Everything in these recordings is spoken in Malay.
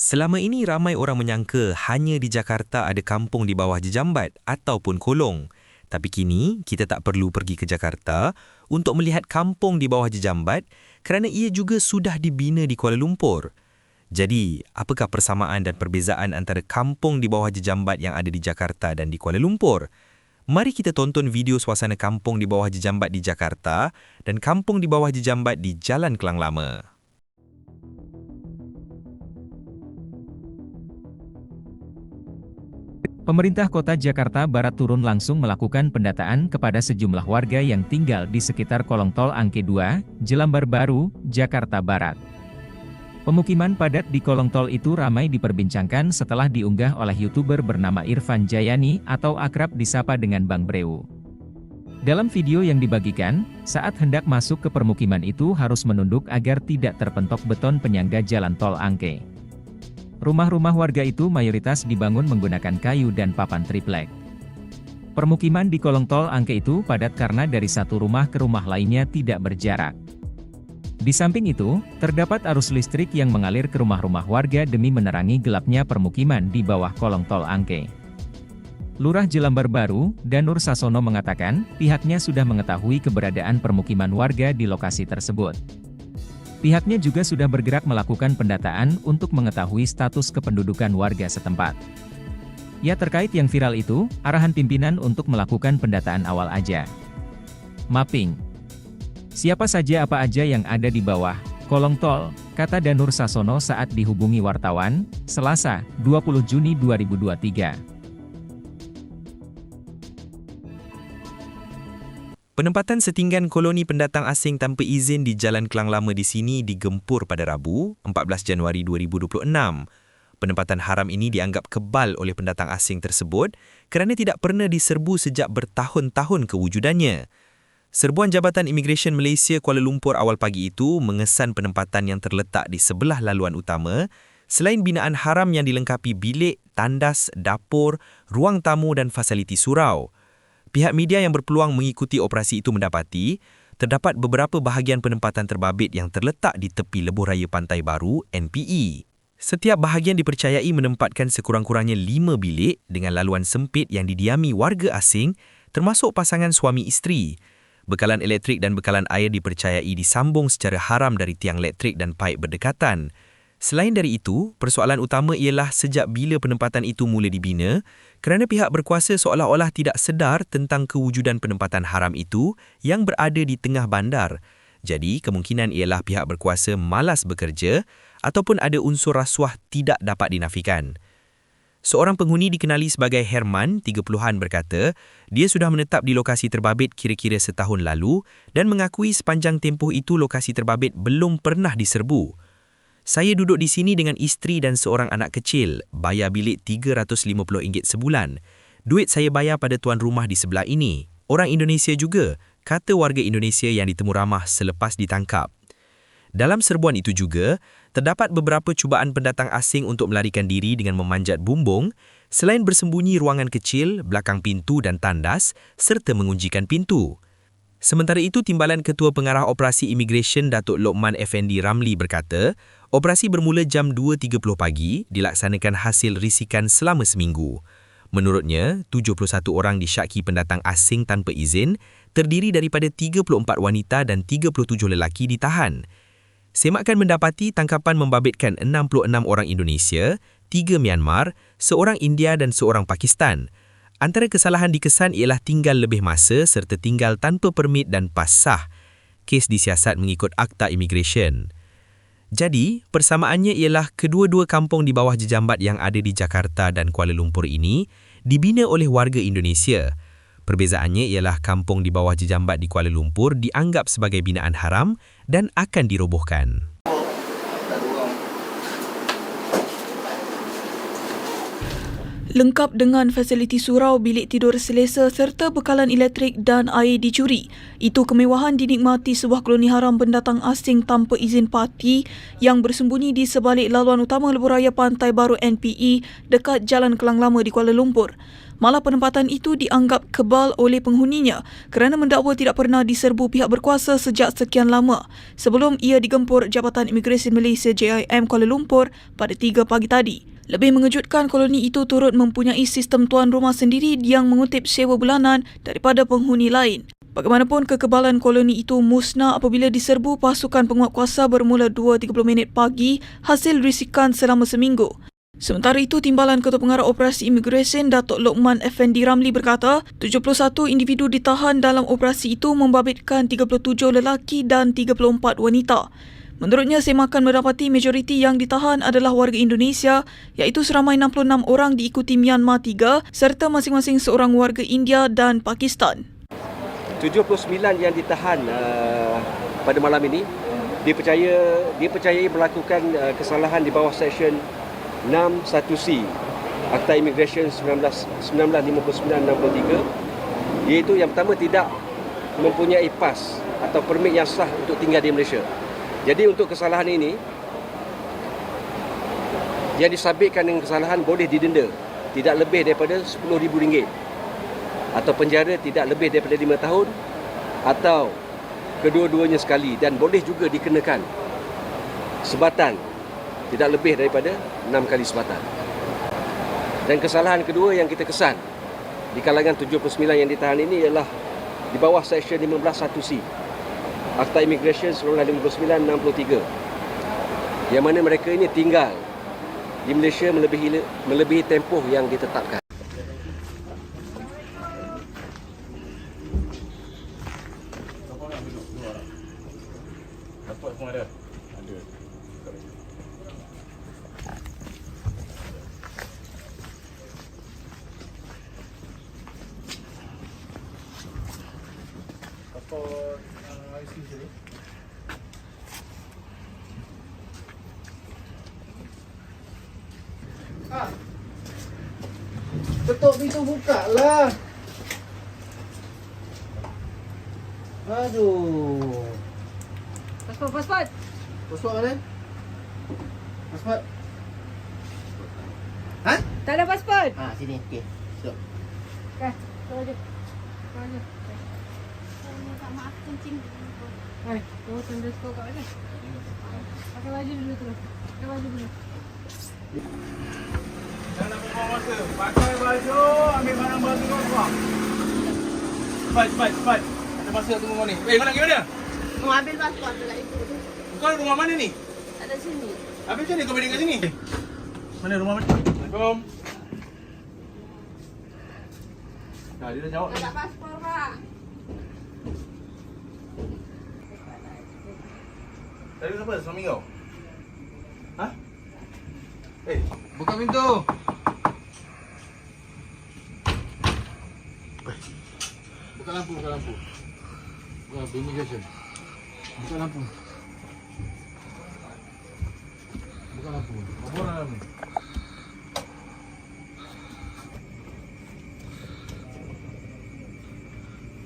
Selama ini ramai orang menyangka hanya di Jakarta ada kampung di bawah jejambat ataupun kolong. Tapi kini kita tak perlu pergi ke Jakarta untuk melihat kampung di bawah jejambat kerana ia juga sudah dibina di Kuala Lumpur. Jadi, apakah persamaan dan perbezaan antara kampung di bawah jejambat yang ada di Jakarta dan di Kuala Lumpur? Mari kita tonton video suasana kampung di bawah jejambat di Jakarta dan kampung di bawah jejambat di Jalan Kelang Lama. Pemerintah Kota Jakarta Barat turun langsung melakukan pendataan kepada sejumlah warga yang tinggal di sekitar kolong tol Angke 2, Jelambar Baru, Jakarta Barat. Pemukiman padat di kolong tol itu ramai diperbincangkan setelah diunggah oleh YouTuber bernama Irfan Jayani atau akrab disapa dengan Bang Breu. Dalam video yang dibagikan, saat hendak masuk ke permukiman itu harus menunduk agar tidak terpentok beton penyangga jalan tol Angke. Rumah-rumah warga itu mayoritas dibangun menggunakan kayu dan papan triplek. Permukiman di kolong tol Angke itu padat karena dari satu rumah ke rumah lainnya tidak berjarak. Di samping itu, terdapat arus listrik yang mengalir ke rumah-rumah warga demi menerangi gelapnya permukiman di bawah kolong tol Angke. Lurah Jelambar Baru, Danur Sasono mengatakan, pihaknya sudah mengetahui keberadaan permukiman warga di lokasi tersebut. Pihaknya juga sudah bergerak melakukan pendataan untuk mengetahui status kependudukan warga setempat. Ya terkait yang viral itu, arahan pimpinan untuk melakukan pendataan awal aja. Mapping. Siapa saja apa aja yang ada di bawah kolong tol, kata Danur Sasono saat dihubungi wartawan, Selasa, 20 Juni 2023. Penempatan setinggan koloni pendatang asing tanpa izin di Jalan Kelang Lama di sini digempur pada Rabu, 14 Januari 2026. Penempatan haram ini dianggap kebal oleh pendatang asing tersebut kerana tidak pernah diserbu sejak bertahun-tahun kewujudannya. Serbuan Jabatan Imigresen Malaysia Kuala Lumpur awal pagi itu mengesan penempatan yang terletak di sebelah laluan utama selain binaan haram yang dilengkapi bilik, tandas, dapur, ruang tamu dan fasiliti surau. Pihak media yang berpeluang mengikuti operasi itu mendapati, terdapat beberapa bahagian penempatan terbabit yang terletak di tepi lebuh raya Pantai Baru, NPE. Setiap bahagian dipercayai menempatkan sekurang-kurangnya lima bilik dengan laluan sempit yang didiami warga asing termasuk pasangan suami isteri. Bekalan elektrik dan bekalan air dipercayai disambung secara haram dari tiang elektrik dan paip berdekatan. Selain dari itu, persoalan utama ialah sejak bila penempatan itu mula dibina, kerana pihak berkuasa seolah-olah tidak sedar tentang kewujudan penempatan haram itu yang berada di tengah bandar. Jadi, kemungkinan ialah pihak berkuasa malas bekerja ataupun ada unsur rasuah tidak dapat dinafikan. Seorang penghuni dikenali sebagai Herman, 30-an berkata, dia sudah menetap di lokasi terbabit kira-kira setahun lalu dan mengakui sepanjang tempoh itu lokasi terbabit belum pernah diserbu. Saya duduk di sini dengan isteri dan seorang anak kecil, bayar bilik RM350 sebulan. Duit saya bayar pada tuan rumah di sebelah ini. Orang Indonesia juga, kata warga Indonesia yang ditemu ramah selepas ditangkap. Dalam serbuan itu juga, terdapat beberapa cubaan pendatang asing untuk melarikan diri dengan memanjat bumbung, selain bersembunyi ruangan kecil, belakang pintu dan tandas, serta mengunjikan pintu. Sementara itu, Timbalan Ketua Pengarah Operasi Imigresen Datuk Lokman Effendi Ramli berkata, operasi bermula jam 2.30 pagi dilaksanakan hasil risikan selama seminggu. Menurutnya, 71 orang disyaki pendatang asing tanpa izin terdiri daripada 34 wanita dan 37 lelaki ditahan. Semakan mendapati tangkapan membabitkan 66 orang Indonesia, 3 Myanmar, seorang India dan seorang Pakistan – Antara kesalahan dikesan ialah tinggal lebih masa serta tinggal tanpa permit dan pas sah. Kes disiasat mengikut Akta Immigration. Jadi, persamaannya ialah kedua-dua kampung di bawah jejambat yang ada di Jakarta dan Kuala Lumpur ini dibina oleh warga Indonesia. Perbezaannya ialah kampung di bawah jejambat di Kuala Lumpur dianggap sebagai binaan haram dan akan dirobohkan. Lengkap dengan fasiliti surau bilik tidur selesa serta bekalan elektrik dan air dicuri. Itu kemewahan dinikmati sebuah koloni haram pendatang asing tanpa izin parti yang bersembunyi di sebalik laluan utama lebuh raya Pantai Baru NPE dekat Jalan Kelang Lama di Kuala Lumpur. Malah penempatan itu dianggap kebal oleh penghuninya kerana mendakwa tidak pernah diserbu pihak berkuasa sejak sekian lama sebelum ia digempur Jabatan Imigresen Malaysia JIM Kuala Lumpur pada 3 pagi tadi. Lebih mengejutkan, koloni itu turut mempunyai sistem tuan rumah sendiri yang mengutip sewa bulanan daripada penghuni lain. Bagaimanapun, kekebalan koloni itu musnah apabila diserbu pasukan penguatkuasa bermula 2.30 minit pagi hasil risikan selama seminggu. Sementara itu, Timbalan Ketua Pengarah Operasi Imigresen Datuk Lokman Effendi Ramli berkata, 71 individu ditahan dalam operasi itu membabitkan 37 lelaki dan 34 wanita. Menurutnya, semakan mendapati majoriti yang ditahan adalah warga Indonesia iaitu seramai 66 orang diikuti Myanmar 3 serta masing-masing seorang warga India dan Pakistan. 79 yang ditahan uh, pada malam ini dipercaya dipercayai melakukan uh, kesalahan di bawah seksyen 61C Akta Immigration 19 1959-63 iaitu yang pertama tidak mempunyai pas atau permit yang sah untuk tinggal di Malaysia. Jadi untuk kesalahan ini yang disabitkan dengan kesalahan boleh didenda tidak lebih daripada RM10,000 atau penjara tidak lebih daripada 5 tahun atau kedua-duanya sekali dan boleh juga dikenakan sebatan tidak lebih daripada 6 kali sebatan. Dan kesalahan kedua yang kita kesan di kalangan 79 yang ditahan ini ialah di bawah seksyen 151C Akta Immigration 1959-63 yang mana mereka ini tinggal di Malaysia melebihi melebihi tempoh yang ditetapkan. Ketuk pintu buka lah. Aduh. Pasport, pasport. Pasport mana? Pasport. Ha? Tak ada pasport. Ha, sini. Okey. Stop. Kan, kau je. Kau je. Minta maaf kencing. Hai, kau tanda skor kat mana? Pakai baju dulu terus. Pakai baju dulu. Jangan buang masa. Pakai baju, ambil barang-barang tu keluar. Cepat, cepat, cepat. Ada masa tunggu kau ni. Eh, kau nak pergi mana? Mau ambil pasport tu itu. Kau rumah mana ni? Ada sini. Habis macam mana kau balik kat sini? Mana rumah mana? Assalamualaikum. Dah, dia dah jawab. Tak ada pasport pak. Tadi siapa? Suami kau? Ha? Eh, Buka pintu. Buka lampu, buka lampu. Buka lampu immigration. Buka lampu. Buka lampu. Apa orang dalam ni?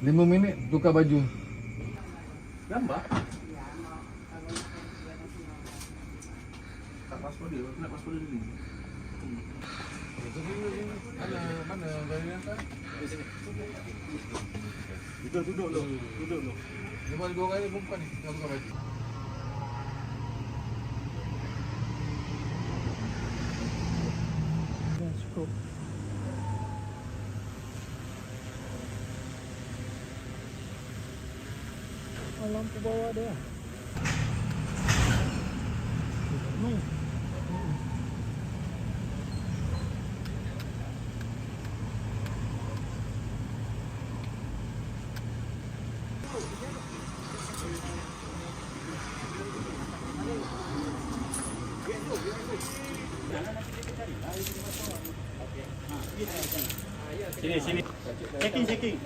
Lima minit tukar baju. gambar. dia aku nak pasal dulu hmm. Mana mana bayaran mana? Di sini. Duduk duduk lo, duduk lo. Ni dua orang ni perempuan ni, dia buka baju. Cukup. Lampu bawah dia. Sini sini. Checking checking.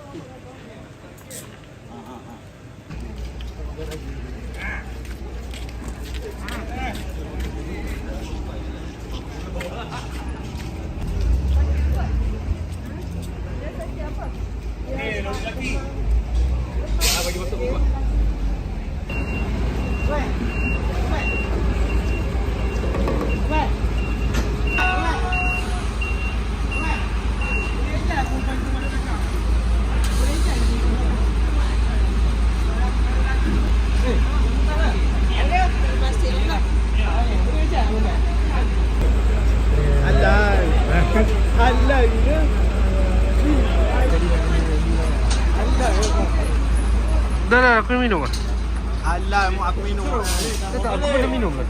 Dah lah, aku minum lah. Alah, aku minum. Tak, aku pernah minum lah.